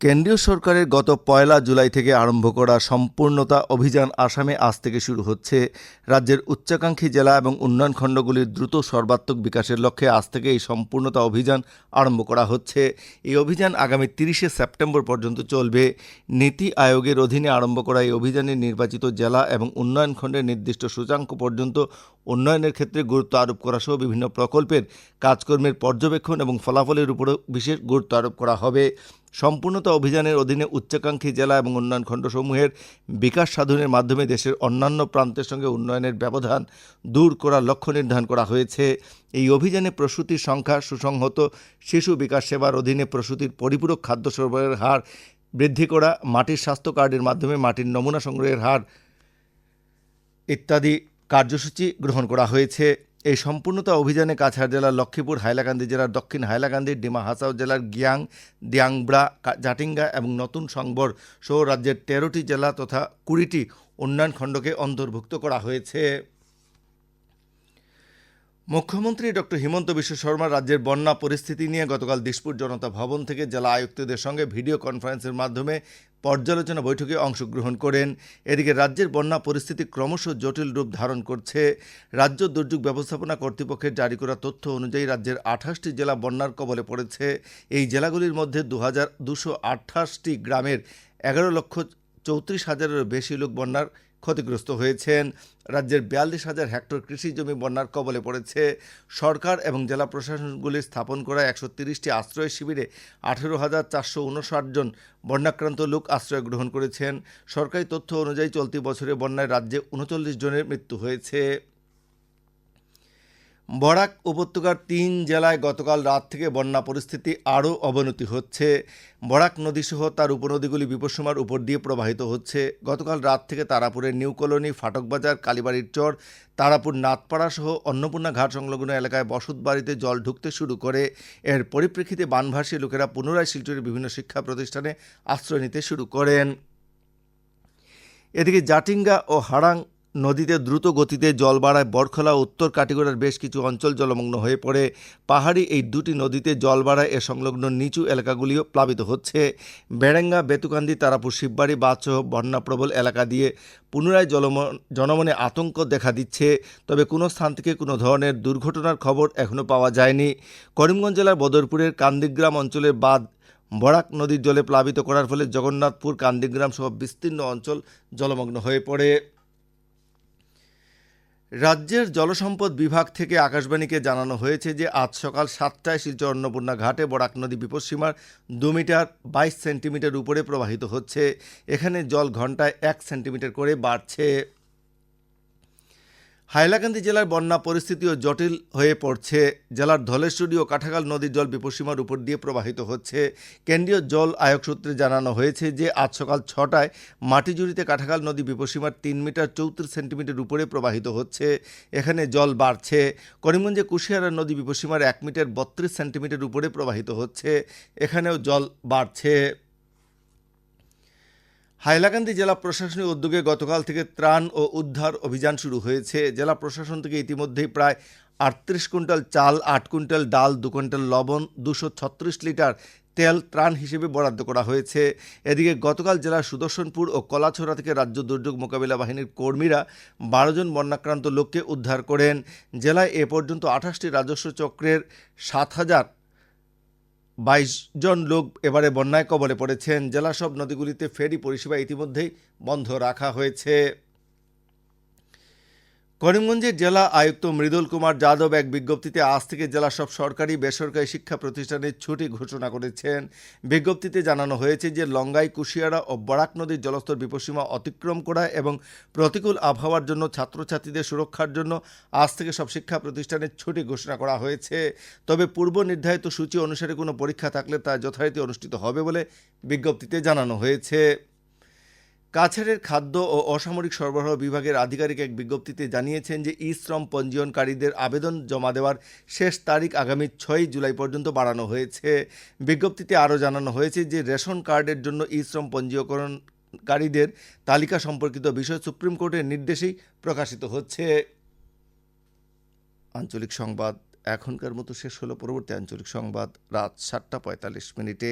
কেন্দ্রীয় সরকারের গত পয়লা জুলাই থেকে আরম্ভ করা সম্পূর্ণতা অভিযান আসামে আজ থেকে শুরু হচ্ছে। রাজ্যের উচ্চাকাঙ্ক্ষী জেলা এবং উন্নয়ন খণ্ডগুলির দ্রুত সর্বাত্মক বিকাশের লক্ষ্যে আজ থেকে এই সম্পূর্ণতা অভিযান আরম্ভ করা হচ্ছে। এই অভিযান আগামী তিরিশে সেপ্টেম্বর পর্যন্ত চলবে। নীতি আয়োগের অধীনে আরম্ভ করা এই অভিযানে নির্বাচিত জেলা এবং উন্নয়ন খণ্ডের নির্দিষ্ট সূচাঙ্ক পর্যন্ত উন্নয়নের ক্ষেত্রে গুরুত্ব আরোপ করা সহ বিভিন্ন প্রকল্পের কাজকর্মের পর্যবেক্ষণ এবং ফলাফলের উপরও বিশেষ গুরুত্ব আরোপ করা হবে। সম্পূর্ণতা অভিযানের অধীনে উচ্চাকাঙ্ক্ষী জেলা এবং উন্নয়ন খণ্ডসমূহের বিকাশ সাধনের মাধ্যমে দেশের অন্যান্য প্রান্তের সঙ্গে উন্নয়নের ব্যবধান দূর করার লক্ষ্য নির্ধারণ করা হয়েছে। এই অভিযানে প্রসূতির সংখ্যা, সুসংহত শিশু বিকাশ সেবার অধীনে প্রসূতির পরিপূরক খাদ্য সরবরাহের হার বৃদ্ধি করা, মাটির স্বাস্থ্য কার্ডের মাধ্যমে মাটির নমুনা সংগ্রহের হার ইত্যাদি কার্যসূচি গ্রহণ করা হয়েছে। এই সম্পূর্ণতা অভিযানে কাছাড় জেলার লক্ষ্মীপুর, হাইলাকান্দি জেলার দক্ষিণ হাইলাকান্দি, ডিমা হাসাও জেলার গিয়াং, দিয়াংব্রা জাটিঙ্গা এবং নতুন সংবর সহ রাজ্যের তেরোটি জেলা তথা কুড়িটি উন্নয়ন খণ্ডকে অন্তর্ভুক্ত করা হয়েছে। মুখ্যমন্ত্রী ডক্টর হিমন্ত বিশ্ব শর্মা রাজ্যের বন্যা পরিস্থিতি নিয়ে গতকাল দিসপুর জনতা ভবন থেকে জেলা আয়ুক্তদের সঙ্গে ভিডিও কনফারেন্সের মাধ্যমে পর্যালোচনা বৈঠকে অংশগ্রহণ করেন। এদিকে রাজ্যের বন্যা পরিস্থিতি ক্রমশ জটিল রূপ ধারণ করছে। রাজ্য দুর্যোগ ব্যবস্থাপনা কর্তৃপক্ষের জারি করা তথ্য অনুযায়ী রাজ্যের আঠাশটি জেলা বন্যার কবলে পড়েছে। এই জেলাগুলির মধ্যে দু হাজার দুশো আঠাশটি গ্রামের এগারো লক্ষ চৌত্রিশ হাজারেরও বেশি লোক বন্যার ক্ষতিগ্রস্ত হয়েছেন। রাজ্যের বিয়াল্লিশ হাজার হেক্টর কৃষি জমি বন্যার কবলে পড়েছে। সরকার এবং জেলা প্রশাসনগুলি স্থাপন করা একশো তিরিশটি আশ্রয় শিবিরে আঠেরো হাজার চারশো উনষাট জন বন্যাক্রান্ত লোক আশ্রয় গ্রহণ করেছেন। সরকারি তথ্য অনুযায়ী চলতি বছরে বন্যায় রাজ্যে উনচল্লিশ জনের মৃত্যু হয়েছে। বরাক উপত্যকার তিন জেলায় গতকাল রাত থেকে বন্যা পরিস্থিতি আরও অবনতি হচ্ছে। বরাক নদীসহ তার উপনদীগুলি বিপদসীমার উপর দিয়ে প্রবাহিত হচ্ছে। গতকাল রাত থেকে তারাপুরের নিউ কলোনি, ফাটকবাজার, কালীবাড়ির চর, তারাপুর নাথপাড়া সহ অন্নপূর্ণা ঘাট সংলগ্ন এলাকায় বসত বাড়িতে জল ঢুকতে শুরু করে। এর পরিপ্রেক্ষিতে বানভাসী লোকেরা পুনরায় শিলচরের বিভিন্ন শিক্ষা প্রতিষ্ঠানে আশ্রয় নিতে শুরু করেন। এদিকে জাটিঙ্গা ও হাড়াং নদীতে দ্রুত গতিতে জল বাড়ায় বরখলা উত্তর কাটিগড়ার বেশ কিছু অঞ্চল জলমগ্ন হয়ে পড়ে। পাহাড়ি এই দুটি নদীতে জল বাড়ায় এ সংলগ্ন নিচু এলাকাগুলিও প্লাবিত হচ্ছে। বেড়েঙ্গা, বেতুকান্দি, তারাপুর, শিববাড়ি বাদসহ বন্যাপ্রবল এলাকা দিয়ে পুনরায় জলম, জনমনে আতঙ্ক দেখা দিচ্ছে। তবে কোনো স্থান থেকে কোনো ধরনের দুর্ঘটনার খবর এখনও পাওয়া যায়নি। করিমগঞ্জ জেলার বদরপুরের কান্দিগ্রাম অঞ্চলের বাদ বরাক নদীর জলে প্লাবিত করার ফলে জগন্নাথপুর, কান্দিগ্রাম সহ বিস্তীর্ণ অঞ্চল জলমগ্ন হয়ে পড়ে। রাজ্যের জলসম্পদ বিভাগ থেকে আকাশবাণীকে জানানো হয়েছে যে আজ সকাল সাতটায় শিলচর অন্নপূর্ণা ঘাটে বরাক নদী বিপদসীমার দু মিটার বাইশ সেন্টিমিটার উপরে প্রবাহিত হচ্ছে। এখানে জল ঘন্টায় এক সেন্টিমিটার করে বাড়ছে। হাইলাকান্দি জেলার বন্যা পরিস্থিতিও জটিল হয়ে পড়ছে। জেলার ধলেশ্বরী ও কাঠাগাল নদীর জল বিপসীমার উপর দিয়ে প্রবাহিত হচ্ছে। কেন্দ্রীয় জল আয়োগ সূত্রে জানানো হয়েছে যে, আজ সকাল ছটায় মাটিজুড়িতে কাঠাগাল নদী বিপসীমার তিন মিটার চৌত্রিশ সেন্টিমিটার উপরে প্রবাহিত হচ্ছে। এখানে জল বাড়ছে। করিমগঞ্জে কুশিয়ারা নদী বিপসীমার এক মিটার বত্রিশ সেন্টিমিটার উপরে প্রবাহিত হচ্ছে। এখানেও জল বাড়ছে। হাইলাকান্দি জেলা প্রশাসনিক উদ্যোগে গতকাল থেকে ত্রাণ ও উদ্ধার অভিযান শুরু হয়েছে। জেলা প্রশাসন থেকে ইতিমধ্যেই প্রায় আটত্রিশ কুইন্টাল চাল, আট কুইন্টাল ডাল, দু কুইন্টাল লবণ, দুশো ছত্রিশ লিটার তেল ত্রাণ হিসেবে বরাদ্দ করা হয়েছে। এদিকে গতকাল জেলার সুদর্শনপুর ও কলাছড়া থেকে রাজ্য দুর্যোগ মোকাবিলা বাহিনীর কর্মীরা বারো জন বন্যাক্রান্ত লোককে উদ্ধার করেন। জেলায় এ পর্যন্ত আঠাশটি রাজস্ব চক্রের সাত হাজার বাইশ জন লোক এবারে বন্যায় কবলে পড়েছেন। জেলা সব নদীগুলিতে ফেরি পরিষেবা ইতিমধ্যেই বন্ধ রাখা হয়েছে। করিমগঞ্জের জেলা আয়ুক্ত মৃদুল কুমার যাদব এক বিজ্ঞপ্তিতে আজ থেকে জেলা সব সরকারি বেসরকারি শিক্ষা প্রতিষ্ঠানের ছুটি ঘোষণা করেছেন। বিজ্ঞপ্তিতে জানানো হয়েছে যে লঙ্গাই, কুশিয়ারা ও বরাক নদীর জলস্তর বিপসীমা অতিক্রম করা এবং প্রতিকূল আবহাওয়ার জন্য ছাত্রছাত্রীদের সুরক্ষার জন্য আজ থেকে সব শিক্ষা প্রতিষ্ঠানের ছুটি ঘোষণা করা হয়েছে। তবে পূর্ব নির্ধারিত সূচি অনুসারে কোনো পরীক্ষা থাকলে তা যথারীতি অনুষ্ঠিত হবে বলে বিজ্ঞপ্তিতে জানানো হয়েছে। কাছাড়ের খাদ্য ও অসামরিক সরবরাহ বিভাগের আধিকারিক এক বিজ্ঞপ্তিতে জানিয়েছেন যে ই শ্রম পঞ্জীয়নকারীদের আবেদন জমা দেওয়ার শেষ তারিখ আগামী ছয় জুলাই পর্যন্ত বাড়ানো হয়েছে। বিজ্ঞপ্তিতে আরও জানানো হয়েছে যে রেশন কার্ডের জন্য ই শ্রম পঞ্জীকরণকারীদের তালিকা সম্পর্কিত বিষয় সুপ্রিম কোর্টের নির্দেশেই প্রকাশিত হচ্ছে। আঞ্চলিক সংবাদ এখনকার মতো শেষ হলো। পরবর্তী আঞ্চলিক সংবাদ রাত সাতটা পঁয়তাল্লিশ মিনিটে।